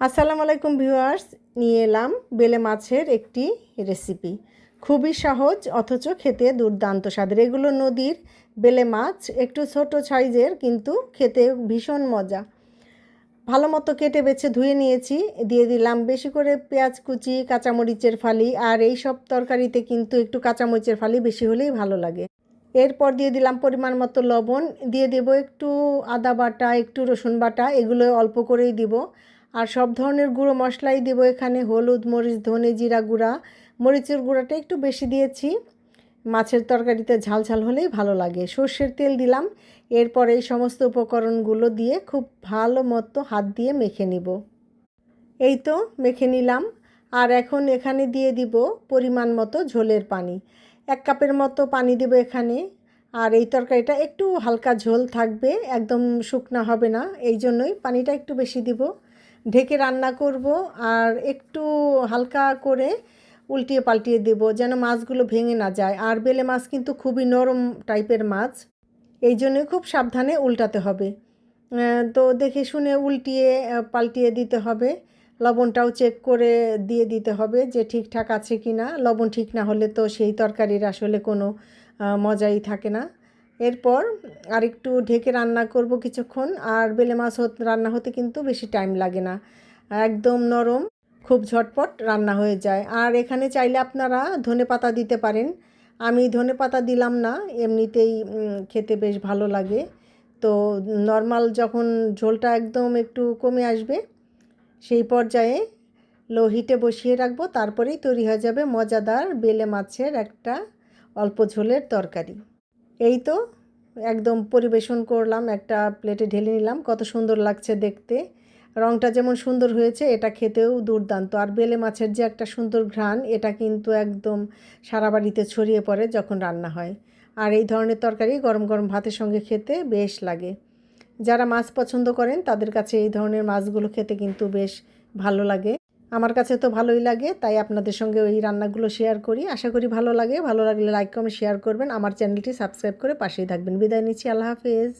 আসসালামু আলাইকুম ভিউয়ার্স, নিয়ে এলাম বেলে মাছের একটি রেসিপি। খুবই সহজ, অথচ খেতে দুর্দান্ত স্বাদের। এগুলো নদীর বেলে মাছ, একটু ছোট সাইজের, কিন্তু খেতে ভীষণ মজা। ভালো মতো কেটে বেছে ধুয়ে নিয়েছি, দিয়ে দিলাম বেশি করে পেঁয়াজ কুচি, কাঁচামরিচের ফালি, আর এই সব তরকারিতে কিন্তু একটু কাঁচামরিচের ফালি বেশি হলেই ভালো লাগে। এরপর দিয়ে দিলাম পরিমাণ মতো লবণ, দিয়ে দেব একটু আদা বাটা, একটু রসুন বাটা, এগুলো অল্প করেই দিব। আর সব ধরনের গুঁড়ো মশলাই দেবো এখানে, হলুদ, মরিচ, ধনে জিরা গুঁড়া। মরিচের গুঁড়াটা একটু বেশি দিয়েছি। মাছের তরকারিতে ঝাল ঝাল হলেই ভালো লাগে। সর্ষের তেল দিলাম। এরপর এই সমস্ত উপকরণগুলো দিয়ে খুব ভালো মতো হাত দিয়ে মেখে নিব। এই তো, মেখে নিলাম। আর এখন এখানে দিয়ে দিব পরিমাণ মতো ঝোলের পানি। এক কাপের মতো পানি দেব এখানে। আর এই তরকারিটা একটু হালকা ঝোল থাকবে, একদম শুকনা হবে না। এই জন্যই পানিটা একটু বেশি দিব। ঢেকে রান্না করব আর একটু হালকা করে উল্টিয়ে পাল্টিয়ে দেব যেন মাছগুলো ভেঙে না যায়। আর বেলে মাছ কিন্তু খুবই নরম টাইপের মাছ, এই জন্য খুব সাবধানে উল্টাতে হবে। তো দেখে শুনে উল্টিয়ে পাল্টিয়ে দিতে হবে। লবণটাও চেক করে দিয়ে দিতে হবে যে ঠিকঠাক আছে কি না লবণ ঠিক না হলে তো সেই তরকারির আসলে কোনো মজাই থাকে না। এরপর আরেকটু ঢেকে রান্না করব কিছুক্ষণ, আর বেলে মাছ রান্না হতে কিন্তু বেশি টাইম লাগে না। একদম নরম, খুব ঝটপট রান্না হয়ে যায়। আর এখানে চাইলে আপনারা ধনে পাতা দিতে পারেন। আমি ধনে পাতা দিলাম না, এমনিতেই খেতে বেশ ভালো লাগে। তো নর্মাল যখন ঝোলটা একদম একটু কমে আসবে, সেই পর্যায়ে লো হিটে বসিয়ে রাখব। তারপরেই তৈরি হয়ে যাবে মজাদার বেলে মাছের একটা অল্প ঝোলের তরকারি। এই তো একদম পরিবেশন করলাম, একটা প্লেটে ঢেলে নিলাম, কত সুন্দর লাগছে দেখতে। রঙটা যেমন সুন্দর হয়েছে, এটা খেতেও দুর্দান্ত। আর বেলে মাছের যে একটা সুন্দর ঘ্রাণ, এটা কিন্তু একদম সারা বাড়িতে ছড়িয়ে পড়ে যখন রান্না হয়। আর এই ধরনের তরকারি গরম গরম ভাতের সঙ্গে খেতে বেশ লাগে। যারা মাছ পছন্দ করেন, তাদের কাছে এই ধরনের মাছগুলো খেতে কিন্তু বেশ ভালো লাগে। আমার কাছে তো ভালোই লাগে, তাই আপনাদের সঙ্গে ওই রান্নাগুলো শেয়ার করি। আশা করি ভালো লাগে। ভালো লাগলে লাইক কমেন্ট শেয়ার করবেন। আমার চ্যানেলটি সাবস্ক্রাইব করে পাশেই থাকবেন। বিদায় নিচ্ছি। আল্লাহ হাফেজ।